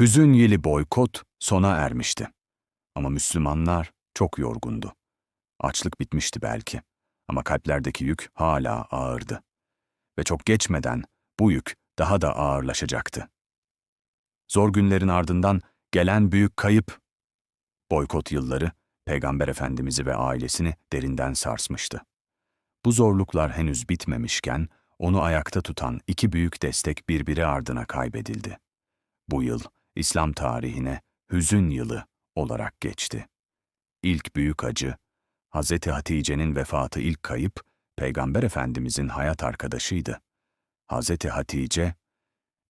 Hüzün yeli boykot sona ermişti. Ama Müslümanlar çok yorgundu. Açlık bitmişti belki ama kalplerdeki yük hala ağırdı. Ve çok geçmeden bu yük daha da ağırlaşacaktı. Zor günlerin ardından gelen büyük kayıp, boykot yılları Peygamber Efendimiz'i ve ailesini derinden sarsmıştı. Bu zorluklar henüz bitmemişken onu ayakta tutan iki büyük destek birbiri ardına kaybedildi. Bu yıl İslam tarihine hüzün yılı olarak geçti. İlk büyük acı, Hz. Hatice'nin vefatı ilk kayıp, Peygamber Efendimizin hayat arkadaşıydı. Hz. Hatice,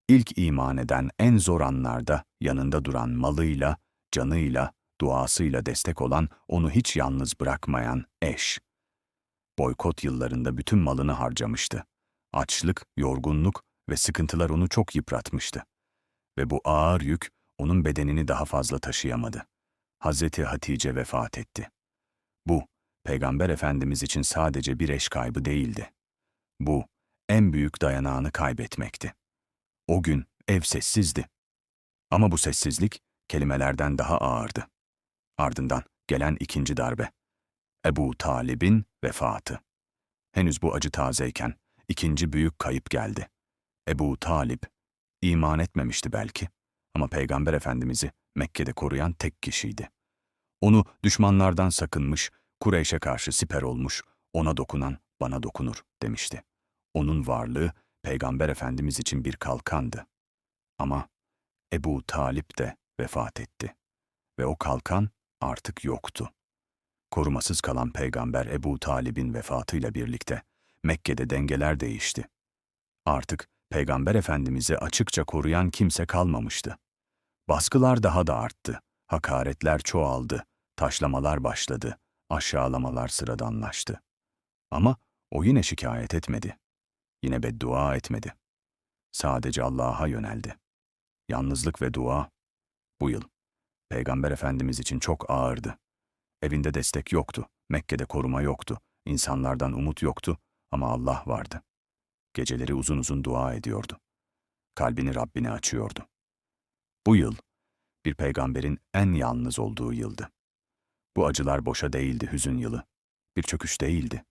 ilk iman eden en zor anlarda yanında duran malıyla, canıyla, duasıyla destek olan, onu hiç yalnız bırakmayan eş. Boykot yıllarında bütün malını harcamıştı. Açlık, yorgunluk ve sıkıntılar onu çok yıpratmıştı. Ve bu ağır yük onun bedenini daha fazla taşıyamadı. Hazreti Hatice vefat etti. Bu, Peygamber Efendimiz için sadece bir eş kaybı değildi. Bu, en büyük dayanağını kaybetmekti. O gün ev sessizdi. Ama bu sessizlik kelimelerden daha ağırdı. Ardından gelen ikinci darbe. Ebu Talib'in vefatı. Henüz bu acı tazeyken ikinci büyük kayıp geldi. Ebu Talib, iman etmemişti belki ama Peygamber Efendimiz'i Mekke'de koruyan tek kişiydi. Onu düşmanlardan sakınmış, Kureyş'e karşı siper olmuş, ona dokunan bana dokunur demişti. Onun varlığı Peygamber Efendimiz için bir kalkandı. Ama Ebu Talip de vefat etti. Ve o kalkan artık yoktu. Korumasız kalan Peygamber Ebu Talib'in vefatıyla birlikte Mekke'de dengeler değişti. Artık Peygamber Efendimiz'i açıkça koruyan kimse kalmamıştı. Baskılar daha da arttı, hakaretler çoğaldı, taşlamalar başladı, aşağılamalar sıradanlaştı. Ama o yine şikayet etmedi. Yine beddua etmedi. Sadece Allah'a yöneldi. Yalnızlık ve dua bu yıl Peygamber Efendimiz için çok ağırdı. Evinde destek yoktu, Mekke'de koruma yoktu, insanlardan umut yoktu ama Allah vardı. Geceleri uzun uzun dua ediyordu. Kalbini Rabbine açıyordu. Bu yıl bir peygamberin en yalnız olduğu yıldı. Bu acılar boşa değildi hüzün yılı. Bir çöküş değildi.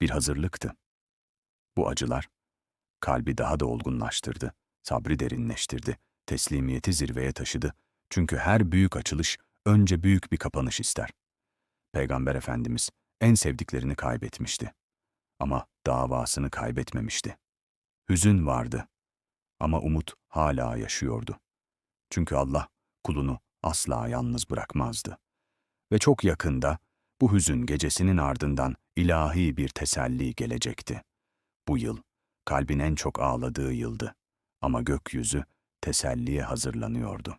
Bir hazırlıktı. Bu acılar kalbi daha da olgunlaştırdı, sabrı derinleştirdi, teslimiyeti zirveye taşıdı. Çünkü her büyük açılış önce büyük bir kapanış ister. Peygamber Efendimiz en sevdiklerini kaybetmişti. Ama davasını kaybetmemişti. Hüzün vardı. Ama umut hala yaşıyordu. Çünkü Allah kulunu asla yalnız bırakmazdı. Ve çok yakında bu hüzün gecesinin ardından ilahi bir teselli gelecekti. Bu yıl kalbin en çok ağladığı yıldı ama gökyüzü teselliye hazırlanıyordu.